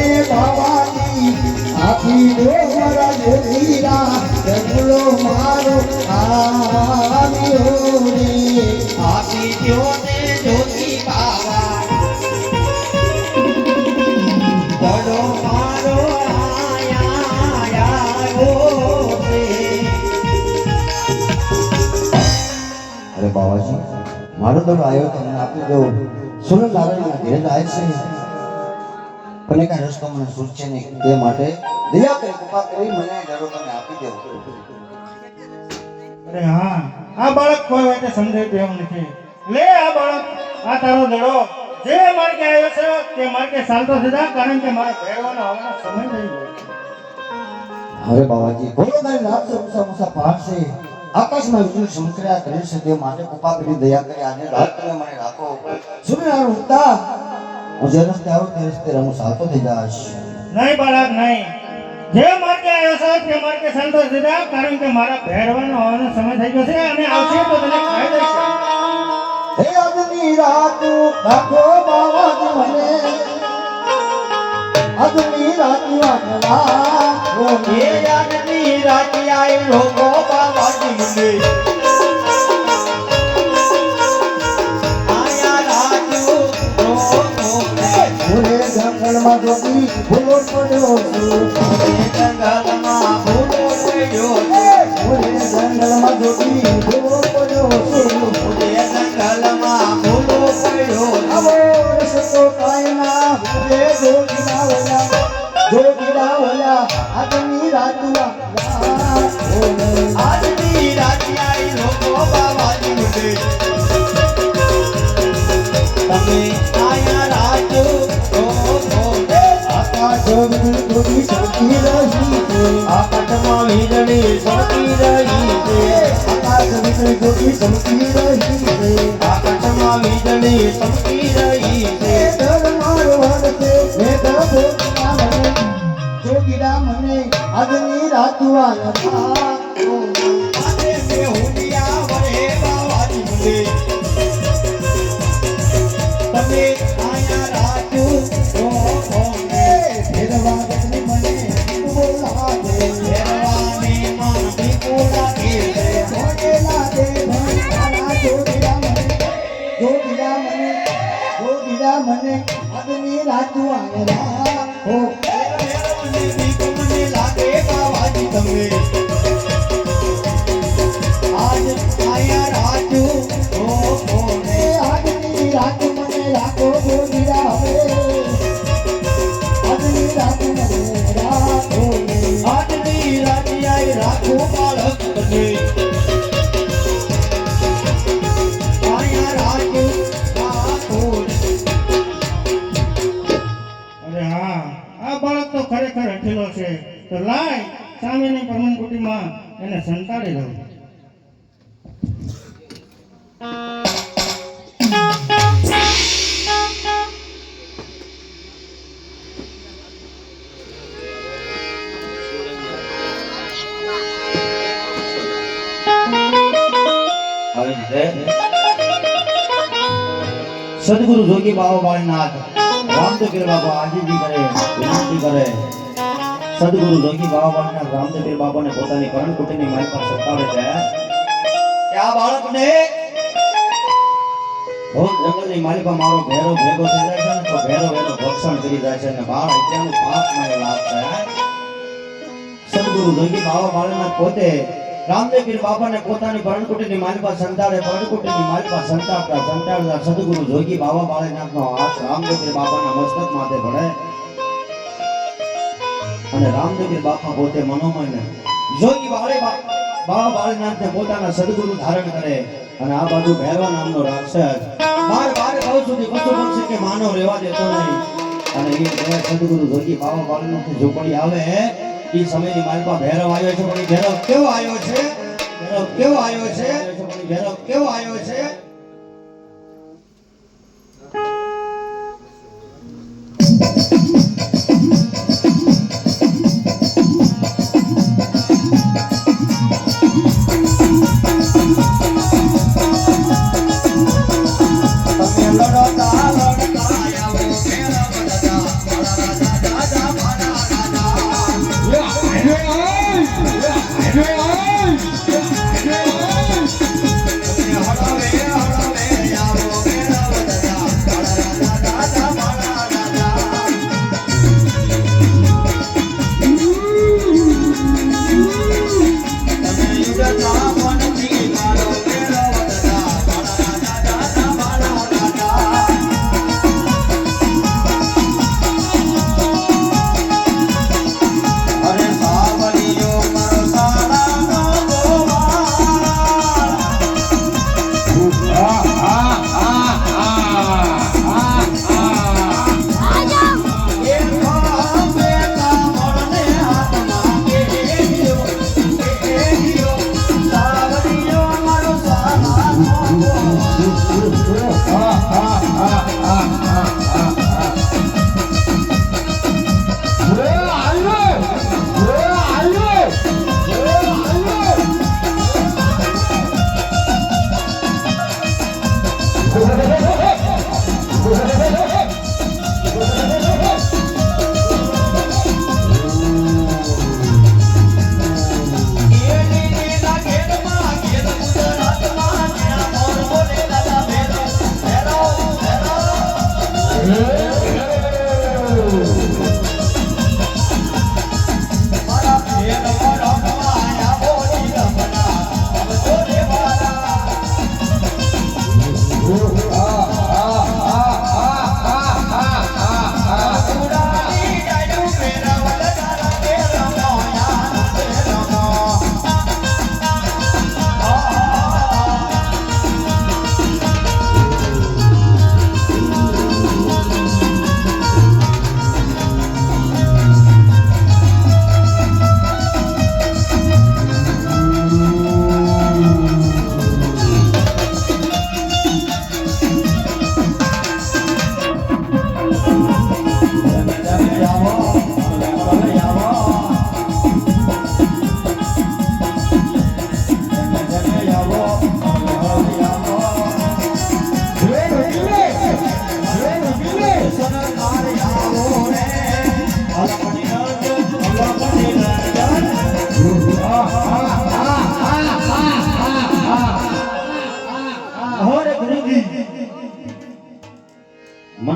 મને બાવાની આપી દો મારા જોગીરા જગલો મારો આવ્યો રે આપી દ્યો ને આયા આવ્યો તમને આપી દઉં સુરત નારાયણ ઘેર આવે છે. પણ કઈ રસ્તો મને સૂચશે નહીં તે માટે દયા કરી કૃપા કરી મને ડરો તમે આપી દો અરે હા આ બાળક કોઈ વાતે સમજાય તેમ નથી લે આ બાળક આ તારો દડો જે માર્ગે આવ્યો છે તે માર્ગે ચાલતો થતા કારણ કે મારે ભેળવાનો આવવાનો સમય નહીં હોય હવે બાબાજી બોલો તારી રાત છે મુસા મુસા પહાડ છે આકાશમાં વીજળી ચમકર્યા કરે છે તે માટે કૃપા કરી દયા કરી આજે રાત તમે મને રાખો સૂર્યનારાયણ ઉગતા હું જે રસ્તે આવું તે રસ્તે હું ચાલતો થઈ જાશ નહીં બાળક નહીં. જે માર્ગે આવ્યો છે તે માર્ગે ચાલતો થતા કારણ કે મારા ભેળવાનો આવવાનો સમય થઈ ગયો છે અને આવશે તો તને ખાઈ દઈશ. હે આજની રાત રાખો મને. આજની રાત રાતી આઈ રોગો બાબાજી મને I'm a good boy, I'm a good boy, I'm a good જોગી સૌથી રહી છે આકાશમાં વીજળી ચોકી રહી છે આકાશ વીજળી જોગી સૌથી રહી છે આકાશમાં વીજળી ચમકી રહી છે એ દર મારો હરતે મેં દર જોગીના મને જોગીના મને આજની રાત વાગલા મને આજની રાત পারে না सदगुरु जोगी बाबा बालनाथ राम तो कृपा आज भी करे विनती करे। સદગુરુ જોગી બાબા બાળીનાથ રામદેવ બાબાને પોતાની કરણ કુટીની મારી પાસે સતાવે છે કે આ બાળકને ભોગ જંગલની માલિકા મારો ભેરો ભેગો થઈ જાય છે ને તો ભેરો એનું ભક્ષણ કરી જાય છે અને બાળ હત્યાનું પાપ મને લાગશે સદગુરુ જોગી બાબા બાળીનાથ પોતે રામદેવ પીર બાબાને પોતાની પરણકુટીની માલિકા સંતાડે પરણકુટીની માલિકા સંતાડતા સંતાડતા સદગુરુ જોગી બાબા બાળીનાથનો હાથ રામદેવ પીર બાબાના મસ્તક માથે પડે અને રામદેવ પીર બાપા પોતે મનોમય જોગી બાળે બા- બાબા બાળીનાથને પોતાના સદગુરુ ધારણ કરે. અને આ બાજુ ભૈરવા નામનો રાક્ષસ બાર બાર કહું સુધી પશુ પક્ષી કે માનવ રહેવા દેતો નહીં. અને એ બે સદગુરુ જોગી બાબા બાળનાથની ઝૂંપડી આવે, એ સમયની માલપા ભૈરવ આવ્યો છે, પણ ભૈરવ કેવો આવ્યો છે? ભૈરવ કેવો આવ્યો છે? ભૈરવ કેવો આવ્યો છે? Thank લડતા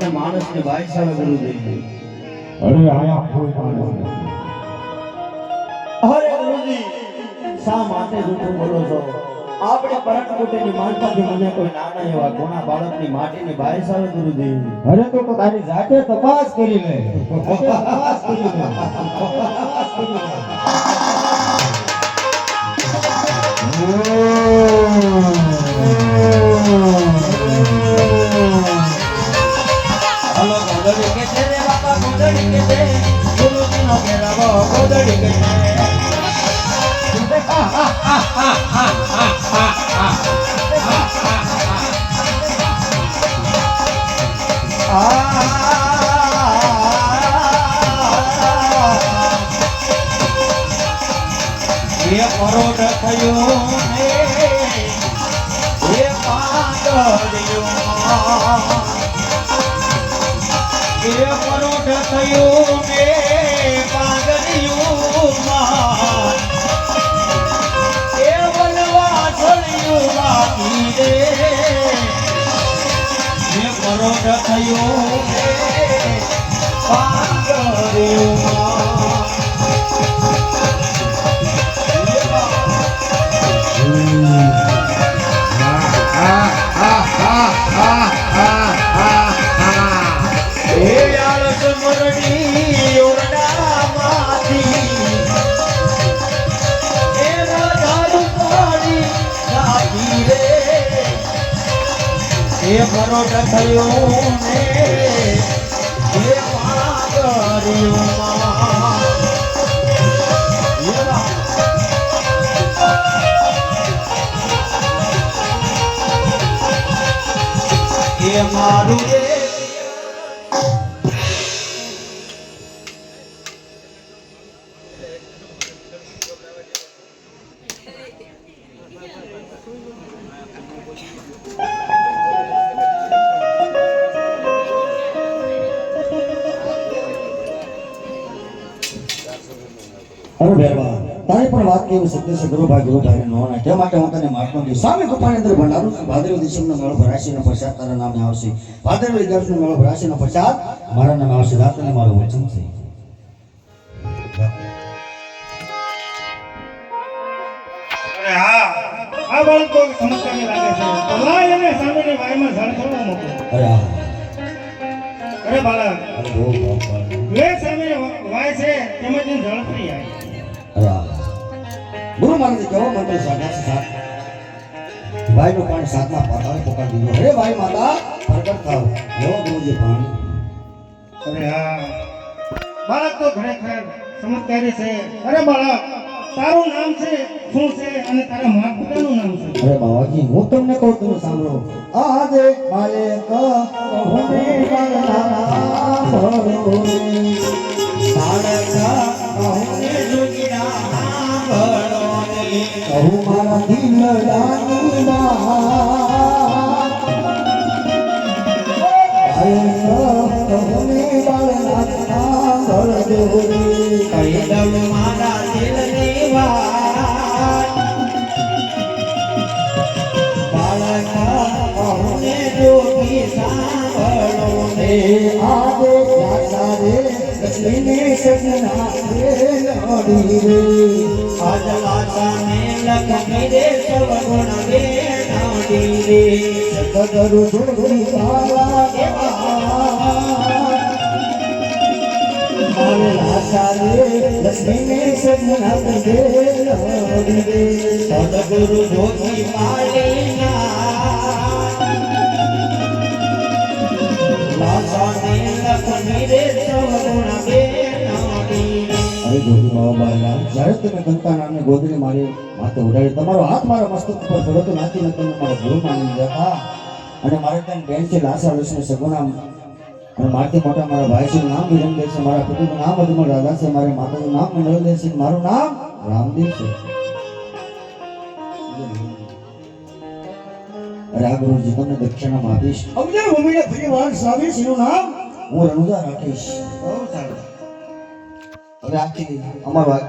મને માણસને ભાઈ સાહેબ ગુરુજી અરે આયા કોઈ માણસ. અરે ગુરુજી શા માટે જૂઠું બોલો છો આપણે પરત કુટીની માનતાથી મને કોઈ નાના એવા ગુણા બાળકની માટીની ભાઈ સાહેબ ગુરુજી અરે તો તારી જાતે તપાસ કરી લે તપાસ કરી લે। તપાસ કરી લે। કે છે. રે બાપા એ પરોઢ થયું ને એ પરોઠ થયો ને એ માગરિયુંમાં એવા એ મારું રે અરે તારી પણ ગુરુ કેવી ગુરુ ગુરુભાઈ નો તે માટે હું તને માર્ગનો દી સ્વામી કૃપાની અંદર ભંડારું ભાદરવી દિશમનો મેળો ભરાશીનો પ્રસાદ તારા નામે આવશે. ભાદરવી દર્શન મેળો ભરાશીનો પ્રસાદ મારા નામે આવશે. રાત અને મારું વચન છે. અરે બાળક. લે સામેની વાય છે તેમજ ઝડપી આવી. ગુરુ મહારાજ કહો મંત્ર છે સાત. ભાઈ નું પાણી સાતમા પાતાળે પોકારી દીધું. અરે ભાઈ માતા પ્રગટ થાવ. એવો ગુરુજી પાણી. અરે હા. બાળક તો ખરેખર સમજદારી છે. અરે બાળક તારું નામ છે શું છે અને તારા મા પિતાનું નામ છે? અરે બાવાજી હું તમને કહું તમે સાંભળો. આજે મારે કહુને ગણના ભરોને. કહું મારા દિલડાની વાત. મારે કહુને ગણના ભરોને. રે આજે लक्ष्मी सजना रे लौड़ी रे आजलाता में लक्ष्मी रे सब गुण रे लौड़ी रे सदरु दुर्गुणी बाबा आजलाता में लक्ष्मी सजना रे लौड़ी रे सदगुरु जोगी पालीना लाता में लक्ष्मी रे બાળા જ્યારે તમે ગંતા નામની ગોદડી મારી માથે ઉડાડી. તમારો હાથ મારા મસ્તક ઉપર પડ્યો તો નાથી ન તમે મારા ગુરુ માની જતા અને મારે ત્યાં બેન લાસા લક્ષ્મી સગુણા અને મારથી મોટા મારા ભાઈ છે નામ વિરમદેવ છે. મારા પિતાનું નામ અજમલ રાધા છે, મારા માતાનું નામ મંડળદેવ છે. મારું નામ રામદેવ છે. આ ગુરુજી, તમને દક્ષિણામાં આપીશ. અવજર ભૂમિને વાર સાવીશ એનું નામ હું રણુજા રાખીશ. બહુ સારું. હવે આખી અમારું આખ્યાન